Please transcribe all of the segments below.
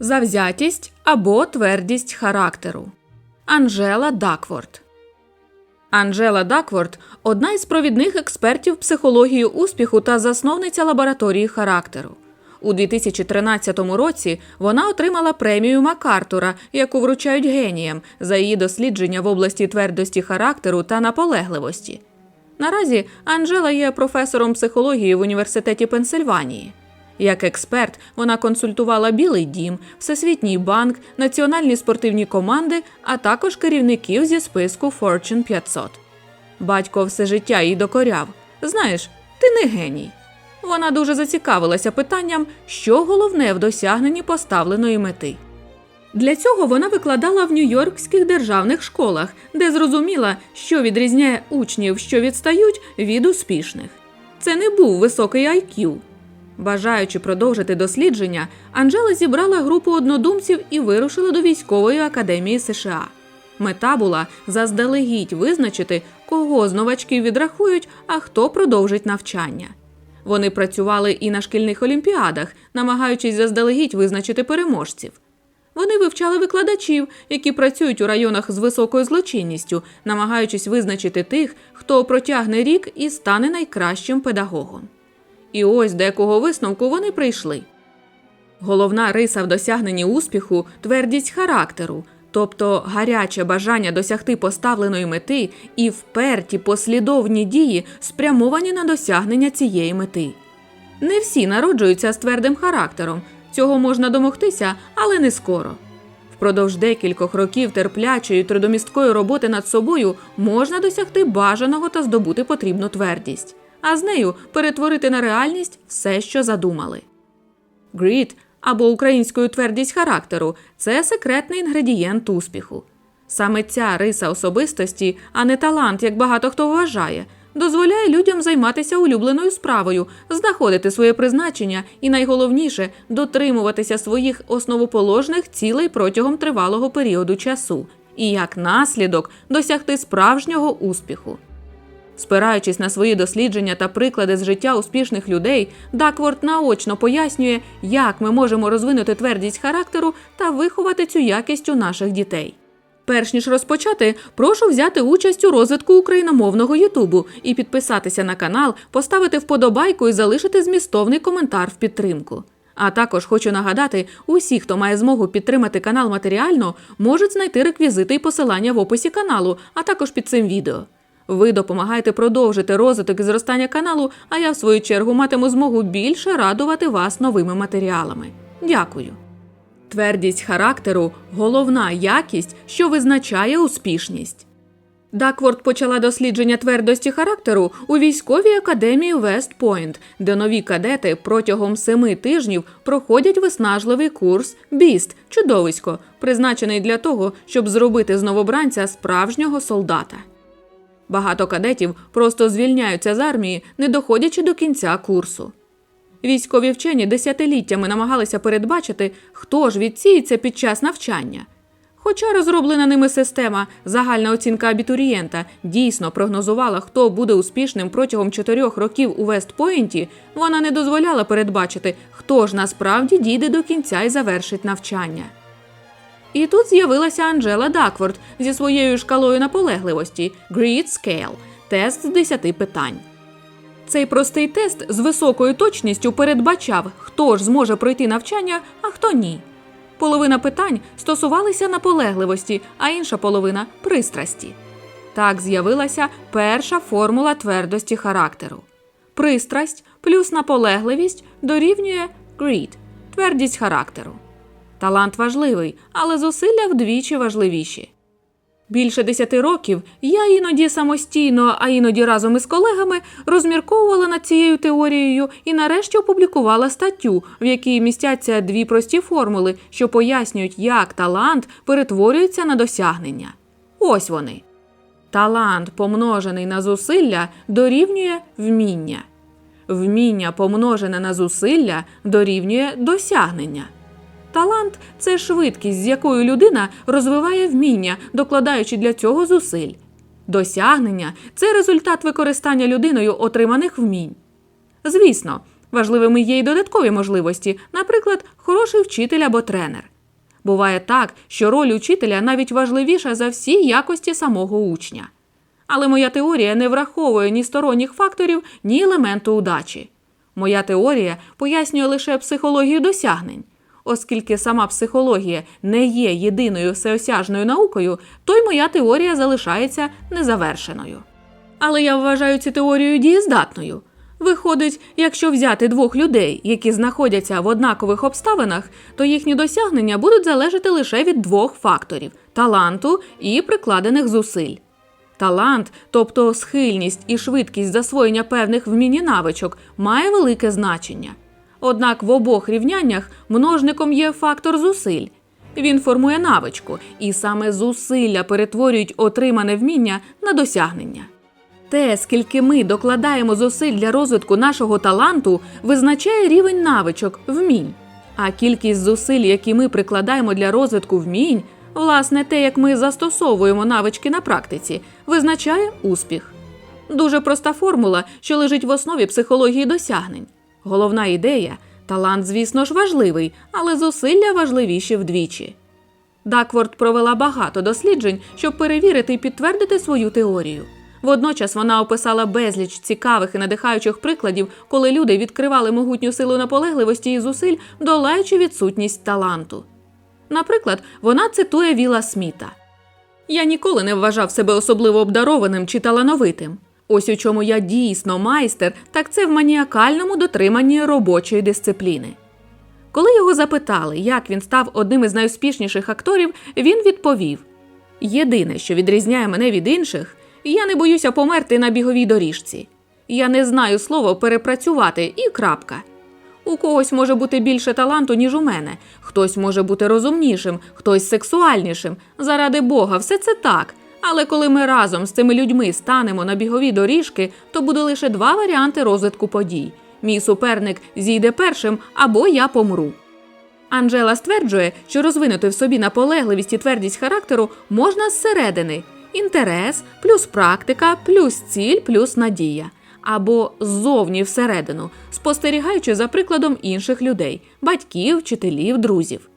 завзятість або твердість характеру. Анжела Дакворт. Анжела Дакворт одна із провідних експертів психології успіху та засновниця лабораторії характеру. У 2013 році вона отримала премію Макартура, яку вручають геніям за її дослідження в області твердості характеру та наполегливості. Наразі Анжела є професором психології в університеті Пенсильванії. Як експерт, вона консультувала Білий дім, Всесвітній банк, національні спортивні команди, а також керівників зі списку Fortune 500. Батько все життя їй докоряв. Знаєш, ти не геній. Вона дуже зацікавилася питанням, що головне в досягненні поставленої мети. Для цього вона викладала в Нью-Йоркських державних школах, де зрозуміла, що відрізняє учнів, що відстають, від успішних. Це не був високий IQ. Бажаючи продовжити дослідження, Анжела зібрала групу однодумців і вирушила до військової академії США. Мета була заздалегідь визначити, кого з новачків відрахують, а хто продовжить навчання. Вони працювали і на шкільних олімпіадах, намагаючись заздалегідь визначити переможців. Вони вивчали викладачів, які працюють у районах з високою злочинністю, намагаючись визначити тих, хто протягне рік і стане найкращим педагогом. І ось до якого висновку вони прийшли. Головна риса в досягненні успіху твердість характеру, тобто гаряче бажання досягти поставленої мети і вперті послідовні дії, спрямовані на досягнення цієї мети. Не всі народжуються з твердим характером, цього можна домогтися, але не скоро. Впродовж декількох років терплячої трудомісткої роботи над собою можна досягти бажаного та здобути потрібну твердість, а з нею перетворити на реальність все, що задумали. Гріт або українською твердість характеру це секретний інгредієнт успіху. Саме ця риса особистості, а не талант, як багато хто вважає, дозволяє людям займатися улюбленою справою, знаходити своє призначення і, найголовніше, дотримуватися своїх основоположних цілей протягом тривалого періоду часу, і як наслідок досягти справжнього успіху. Спираючись на свої дослідження та приклади з життя успішних людей, Дакворт наочно пояснює, як ми можемо розвинути твердість характеру та виховати цю якість у наших дітей. Перш ніж розпочати, прошу взяти участь у розвитку україномовного Ютубу і підписатися на канал, поставити вподобайку і залишити змістовний коментар в підтримку. А також хочу нагадати, усі, хто має змогу підтримати канал матеріально, можуть знайти реквізити і посилання в описі каналу, а також під цим відео. Ви допомагаєте продовжити розвиток і зростання каналу, а я в свою чергу матиму змогу більше радувати вас новими матеріалами. Дякую. Твердість характеру головна якість, що визначає успішність. Дакворд почала дослідження твердості характеру у військовій академії Вест-Пойнт, де нові кадети протягом семи тижнів проходять виснажливий курс Біст чудовисько, призначений для того, щоб зробити з новобранця справжнього солдата. Багато кадетів просто звільняються з армії, не доходячи до кінця курсу. Військові вчені десятиліттями намагалися передбачити, хто ж відсіється під час навчання. Хоча розроблена ними система загальна оцінка абітурієнта дійсно прогнозувала, хто буде успішним протягом чотирьох років у Вестпойнті, вона не дозволяла передбачити, хто ж насправді дійде до кінця і завершить навчання. І тут з'явилася Анджела Дакворд зі своєю шкалою наполегливості Grit Scale – тест з 10 питань. Цей простий тест з високою точністю передбачав, хто ж зможе пройти навчання, а хто ні. Половина питань стосувалися наполегливості, а інша половина пристрасті. Так з'явилася перша формула твердості характеру. Пристрасть плюс наполегливість дорівнює grit – твердість характеру. Талант важливий, але зусилля вдвічі важливіші. Більше десяти років я іноді самостійно, а іноді разом із колегами розмірковувала над цією теорією і нарешті опублікувала статтю, в якій містяться дві прості формули, що пояснюють, як талант перетворюється на досягнення. Ось вони. Талант, помножений на зусилля, дорівнює вміння. Вміння, помножене на зусилля, дорівнює досягнення. Талант це швидкість, з якою людина розвиває вміння, докладаючи для цього зусиль. Досягнення це результат використання людиною отриманих вмінь. Звісно, Важливими є й додаткові можливості, наприклад, хороший вчитель або тренер. Буває так, що роль учителя навіть важливіша за всі якості самого учня. Але моя теорія не враховує ні сторонніх факторів, ні елементу удачі. Моя теорія пояснює лише психологію досягнень. Оскільки сама психологія не є єдиною всеосяжною наукою, то й моя теорія залишається незавершеною. Але я вважаю цю теорію дієздатною. Виходить, якщо взяти двох людей, які знаходяться в однакових обставинах, то їхні досягнення будуть залежати лише від двох факторів таланту і прикладених зусиль. Талант, тобто схильність і швидкість засвоєння певних вмінь і навичок, має велике значення. Однак в обох рівняннях множником є фактор зусиль. Він формує навичку, і саме зусилля перетворюють отримане вміння на досягнення. Те, скільки ми докладаємо зусиль для розвитку нашого таланту, визначає рівень навичок, вмінь. А кількість зусиль, які ми прикладаємо для розвитку вмінь, власне, те, як ми застосовуємо навички на практиці, визначає успіх. Дуже проста формула, що лежить в основі психології досягнень. Головна ідея талант, звісно ж, важливий, але зусилля важливіші вдвічі. Дакворд провела багато досліджень, щоб перевірити і підтвердити свою теорію. Водночас вона описала безліч цікавих і надихаючих прикладів, коли люди відкривали могутню силу наполегливості і зусиль, долаючи відсутність таланту. Наприклад, вона цитує Віла Сміта: Я ніколи не вважав себе особливо обдарованим чи талановитим. Ось у чому я дійсно майстер, так це в маніакальному дотриманні робочої дисципліни. Коли його запитали, як він став одним із найуспішніших акторів, він відповів: Єдине, що відрізняє мене від інших, я не боюся померти на біговій доріжці. Я не знаю слово перепрацювати і крапка. У когось може бути більше таланту, ніж у мене, хтось може бути розумнішим, хтось сексуальнішим. Заради Бога, все це так. Але коли ми разом з цими людьми станемо на бігові доріжки, то буде лише два варіанти розвитку подій: мій суперник зійде першим або я помру. Анжела стверджує, що розвинути в собі наполегливість і твердість характеру можна зсередини інтерес, плюс практика, плюс ціль, плюс надія. Або ззовні всередину, спостерігаючи за прикладом інших людей, батьків, вчителів, друзів.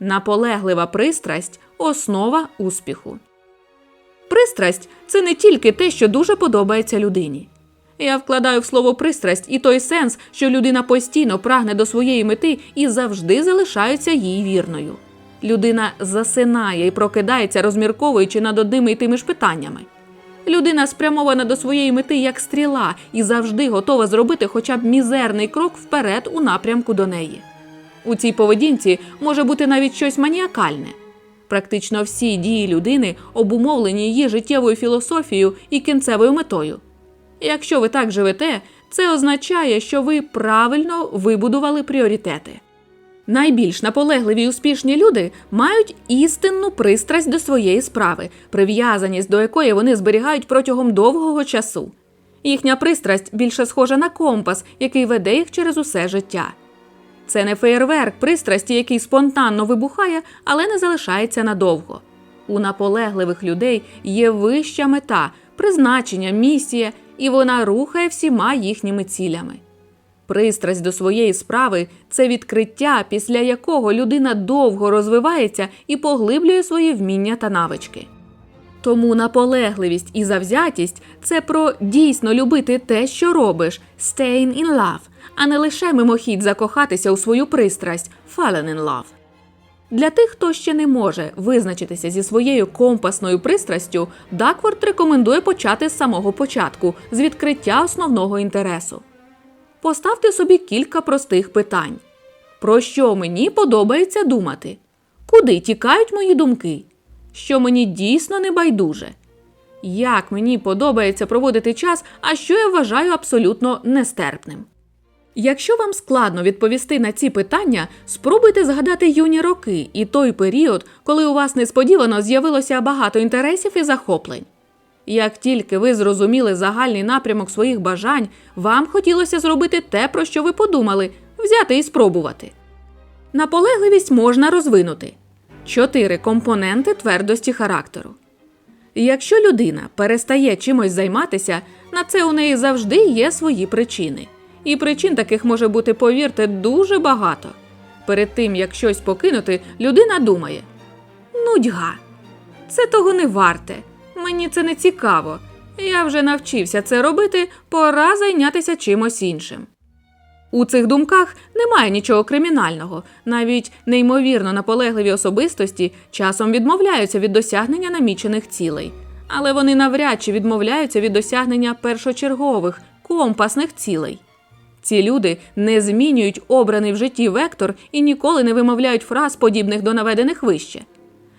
Наполеглива пристрасть основа успіху. Пристрасть це не тільки те, що дуже подобається людині. Я вкладаю в слово пристрасть і той сенс, що людина постійно прагне до своєї мети і завжди залишається їй вірною. Людина засинає і прокидається, розмірковуючи над одними й тими ж питаннями. Людина спрямована до своєї мети як стріла і завжди готова зробити хоча б мізерний крок вперед у напрямку до неї. У цій поведінці може бути навіть щось маніакальне. Практично всі дії людини обумовлені її життєвою філософією і кінцевою метою. Якщо ви так живете, це означає, що ви правильно вибудували пріоритети. Найбільш наполегливі й успішні люди мають істинну пристрасть до своєї справи, прив'язаність до якої вони зберігають протягом довгого часу. Їхня пристрасть більше схожа на компас, який веде їх через усе життя. Це не феєрверк пристрасті, який спонтанно вибухає, але не залишається надовго. У наполегливих людей є вища мета, призначення, місія, і вона рухає всіма їхніми цілями. Пристрасть до своєї справи це відкриття, після якого людина довго розвивається і поглиблює свої вміння та навички. Тому наполегливість і завзятість це про дійсно любити те, що робиш, staying in love, а не лише мимохідь закохатися у свою пристрасть fallen in love. Для тих, хто ще не може визначитися зі своєю компасною пристрастю, Дакворд рекомендує почати з самого початку, з відкриття основного інтересу. Поставте собі кілька простих питань: про що мені подобається думати? Куди тікають мої думки? Що мені дійсно не байдуже? Як мені подобається проводити час, а що я вважаю абсолютно нестерпним? Якщо вам складно відповісти на ці питання, спробуйте згадати юні роки і той період, коли у вас несподівано з'явилося багато інтересів і захоплень. Як тільки ви зрозуміли загальний напрямок своїх бажань, вам хотілося зробити те, про що ви подумали, взяти і спробувати. Наполегливість можна розвинути чотири компоненти твердості характеру. Якщо людина перестає чимось займатися, на це у неї завжди є свої причини. І причин таких може бути, повірте, дуже багато. Перед тим, як щось покинути, людина думає: нудьга, це того не варте. Мені це не цікаво. Я вже навчився це робити, пора зайнятися чимось іншим. У цих думках немає нічого кримінального, навіть неймовірно наполегливі особистості часом відмовляються від досягнення намічених цілей, але вони навряд чи відмовляються від досягнення першочергових компасних цілей. Ці люди не змінюють обраний в житті вектор і ніколи не вимовляють фраз, подібних до наведених вище.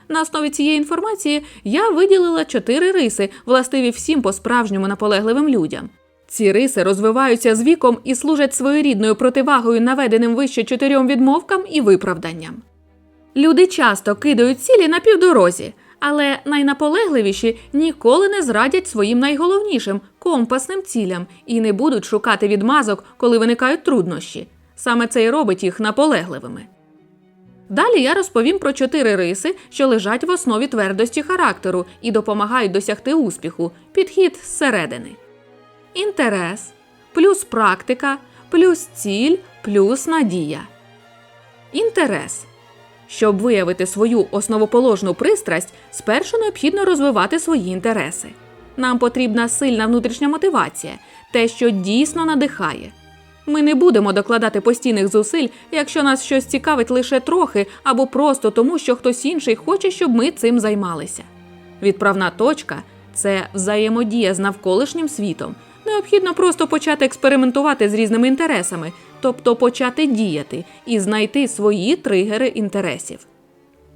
На основі цієї інформації я виділила чотири риси, властиві всім по-справжньому наполегливим людям. Ці риси розвиваються з віком і служать своєрідною противагою наведеним вище чотирьом відмовкам і виправданням. Люди часто кидають цілі на півдорозі, але найнаполегливіші ніколи не зрадять своїм найголовнішим компасним цілям і не будуть шукати відмазок, коли виникають труднощі. Саме це й робить їх наполегливими. Далі я розповім про чотири риси, що лежать в основі твердості характеру і допомагають досягти успіху. Підхід зсередини. Інтерес, плюс практика, плюс ціль, плюс надія. Інтерес. Щоб виявити свою основоположну пристрасть, спершу необхідно розвивати свої інтереси. Нам потрібна сильна внутрішня мотивація, те, що дійсно надихає. Ми не будемо докладати постійних зусиль, якщо нас щось цікавить лише трохи або просто тому, що хтось інший хоче, щоб ми цим займалися. Відправна точка це взаємодія з навколишнім світом. Необхідно просто почати експериментувати з різними інтересами, тобто почати діяти і знайти свої тригери інтересів.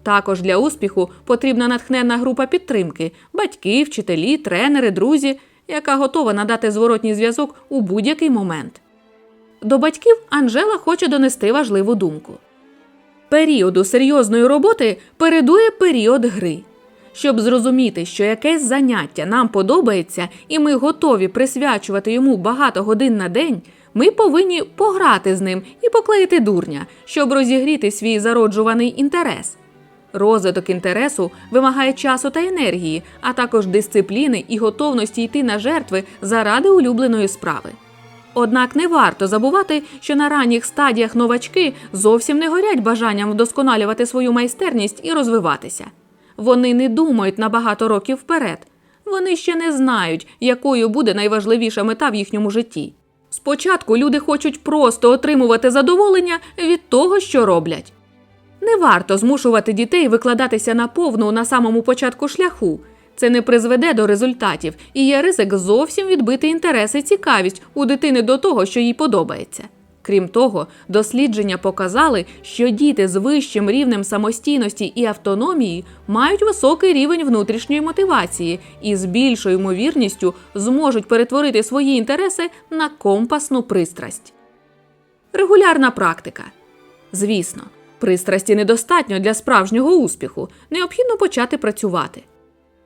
Також для успіху потрібна натхненна група підтримки батьки, вчителі, тренери, друзі, яка готова надати зворотній зв'язок у будь-який момент. До батьків Анжела хоче донести важливу думку. Періоду серйозної роботи передує період гри. Щоб зрозуміти, що якесь заняття нам подобається, і ми готові присвячувати йому багато годин на день, ми повинні пограти з ним і поклеїти дурня, щоб розігріти свій зароджуваний інтерес. Розвиток інтересу вимагає часу та енергії, а також дисципліни і готовності йти на жертви заради улюбленої справи. Однак не варто забувати, що на ранніх стадіях новачки зовсім не горять бажанням вдосконалювати свою майстерність і розвиватися. Вони не думають на багато років вперед. Вони ще не знають, якою буде найважливіша мета в їхньому житті. Спочатку люди хочуть просто отримувати задоволення від того, що роблять. Не варто змушувати дітей викладатися на повну на самому початку шляху. Це не призведе до результатів і є ризик зовсім відбити інтерес і цікавість у дитини до того, що їй подобається. Крім того, дослідження показали, що діти з вищим рівнем самостійності і автономії мають високий рівень внутрішньої мотивації і з більшою ймовірністю зможуть перетворити свої інтереси на компасну пристрасть. Регулярна практика. Звісно, пристрасті недостатньо для справжнього успіху. Необхідно почати працювати.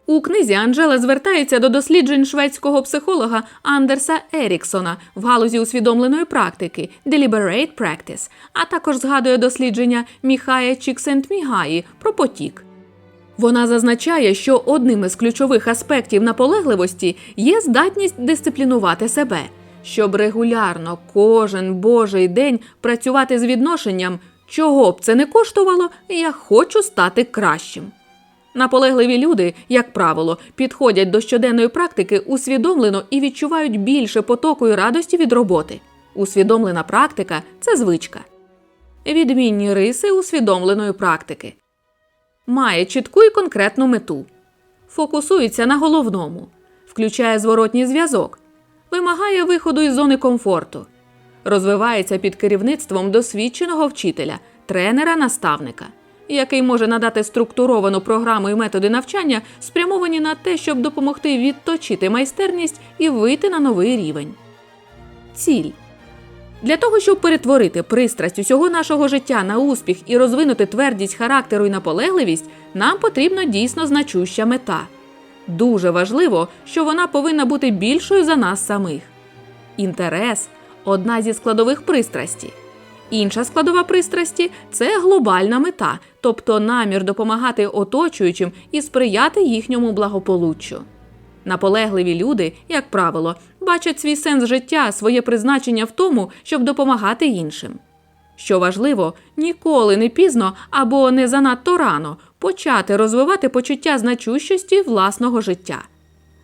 У книзі Анжела звертається до досліджень шведського психолога Андерса Еріксона в галузі усвідомленої практики Deliberate Practice, а також згадує дослідження Міхая Чіксентмігаї про потік. Вона зазначає, що одним із ключових аспектів наполегливості є здатність дисциплінувати себе, щоб регулярно кожен божий день працювати з відношенням, чого б це не коштувало, я хочу стати кращим. Наполегливі люди, як правило, підходять до щоденної практики усвідомлено і відчувають більше потоку і радості від роботи. Усвідомлена практика це звичка. Відмінні риси усвідомленої практики. Має чітку і конкретну мету. Фокусується на головному, включає зворотній зв'язок, вимагає виходу із зони комфорту, розвивається під керівництвом досвідченого вчителя, тренера, наставника який може надати структуровану програму і методи навчання, спрямовані на те, щоб допомогти відточити майстерність і вийти на новий рівень. Ціль для того, щоб перетворити пристрасть усього нашого життя на успіх і розвинути твердість характеру і наполегливість, нам потрібна дійсно значуща мета. Дуже важливо, що вона повинна бути більшою за нас самих. Інтерес одна зі складових пристрасті. Інша складова пристрасті це глобальна мета, тобто намір допомагати оточуючим і сприяти їхньому благополуччю. Наполегливі люди, як правило, бачать свій сенс життя, своє призначення в тому, щоб допомагати іншим. Що важливо, ніколи не пізно або не занадто рано почати розвивати почуття значущості власного життя.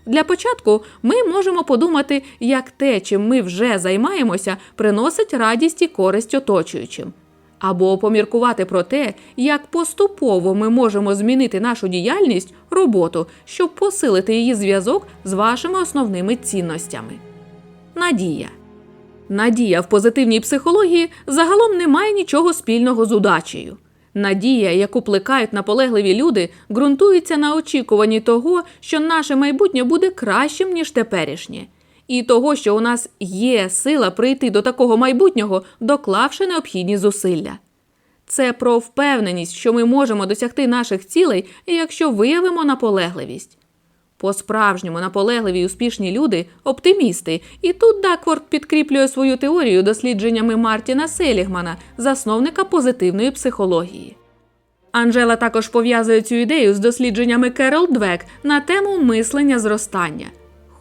Для початку ми можемо подумати, як те, чим ми вже займаємося, приносить радість і користь оточуючим, або поміркувати про те, як поступово ми можемо змінити нашу діяльність, роботу, щоб посилити її зв'язок з вашими основними цінностями. Надія. Надія в позитивній психології загалом не має нічого спільного з удачею. Надія, яку плекають наполегливі люди, ґрунтується на очікуванні того, що наше майбутнє буде кращим, ніж теперішнє, і того, що у нас є сила прийти до такого майбутнього, доклавши необхідні зусилля. Це про впевненість, що ми можемо досягти наших цілей, якщо виявимо наполегливість. По-справжньому наполегливі й успішні люди оптимісти, і тут Дакворд підкріплює свою теорію дослідженнями Мартіна Селігмана, засновника позитивної психології. Анжела також пов'язує цю ідею з дослідженнями Керол Двек на тему мислення зростання.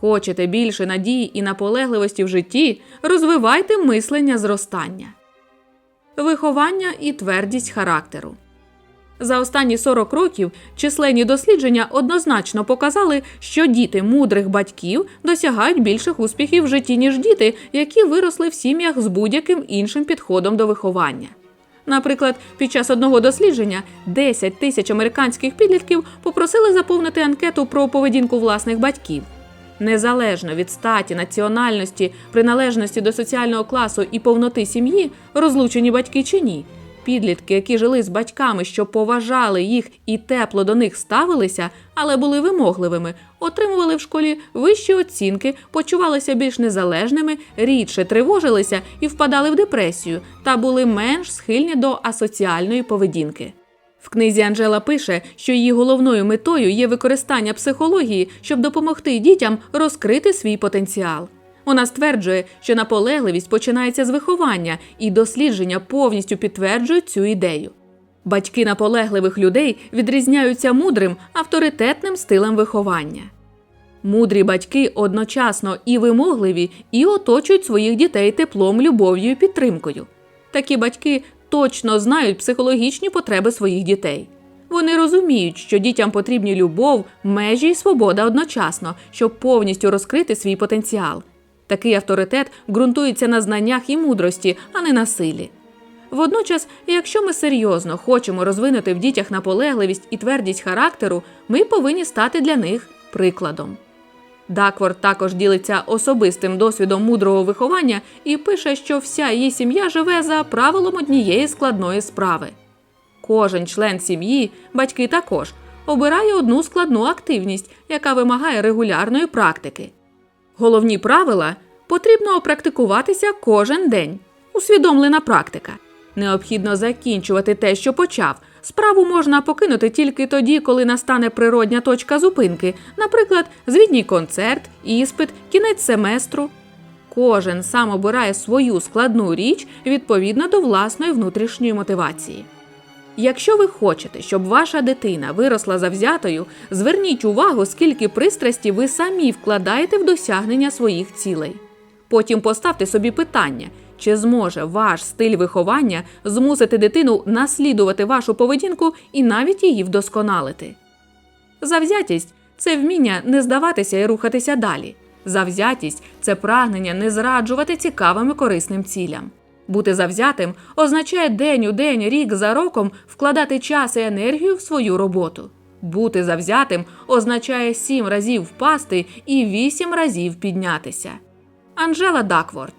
Хочете більше надії і наполегливості в житті, розвивайте мислення зростання. Виховання і твердість характеру. За останні 40 років численні дослідження однозначно показали, що діти мудрих батьків досягають більших успіхів в житті, ніж діти, які виросли в сім'ях з будь-яким іншим підходом до виховання. Наприклад, під час одного дослідження 10 тисяч американських підлітків попросили заповнити анкету про поведінку власних батьків. Незалежно від статі, національності, приналежності до соціального класу і повноти сім'ї, розлучені батьки чи ні, підлітки, які жили з батьками, що поважали їх і тепло до них ставилися, але були вимогливими, отримували в школі вищі оцінки, почувалися більш незалежними, рідше тривожилися і впадали в депресію та були менш схильні до асоціальної поведінки. В книзі Анжела пише, що її головною метою є використання психології, щоб допомогти дітям розкрити свій потенціал. Вона стверджує, що наполегливість починається з виховання, і дослідження повністю підтверджують цю ідею. Батьки наполегливих людей відрізняються мудрим авторитетним стилем виховання. Мудрі батьки одночасно і вимогливі, і оточують своїх дітей теплом, любов'ю і підтримкою. Такі батьки точно знають психологічні потреби своїх дітей. Вони розуміють, що дітям потрібні любов, межі і свобода одночасно, щоб повністю розкрити свій потенціал. Такий авторитет ґрунтується на знаннях і мудрості, а не на силі. Водночас, якщо ми серйозно хочемо розвинути в дітях наполегливість і твердість характеру, ми повинні стати для них прикладом. Дакворд також ділиться особистим досвідом мудрого виховання і пише, що вся її сім'я живе за правилом однієї складної справи. Кожен член сім'ї, батьки також, обирає одну складну активність, яка вимагає регулярної практики. Головні правила потрібно практикуватися кожен день. Усвідомлена практика. Необхідно закінчувати те, що почав. Справу можна покинути тільки тоді, коли настане природня точка зупинки, наприклад, звітній концерт, іспит, кінець семестру. Кожен сам обирає свою складну річ відповідно до власної внутрішньої мотивації. Якщо ви хочете, щоб ваша дитина виросла завзятою, зверніть увагу, скільки пристрасті ви самі вкладаєте в досягнення своїх цілей. Потім поставте собі питання, чи зможе ваш стиль виховання змусити дитину наслідувати вашу поведінку і навіть її вдосконалити. Завзятість це вміння не здаватися і рухатися далі. Завзятість це прагнення не зраджувати цікавим і корисним цілям. Бути завзятим означає день у день, рік за роком вкладати час і енергію в свою роботу. Бути завзятим означає сім разів впасти і вісім разів піднятися. Анжела Дакворд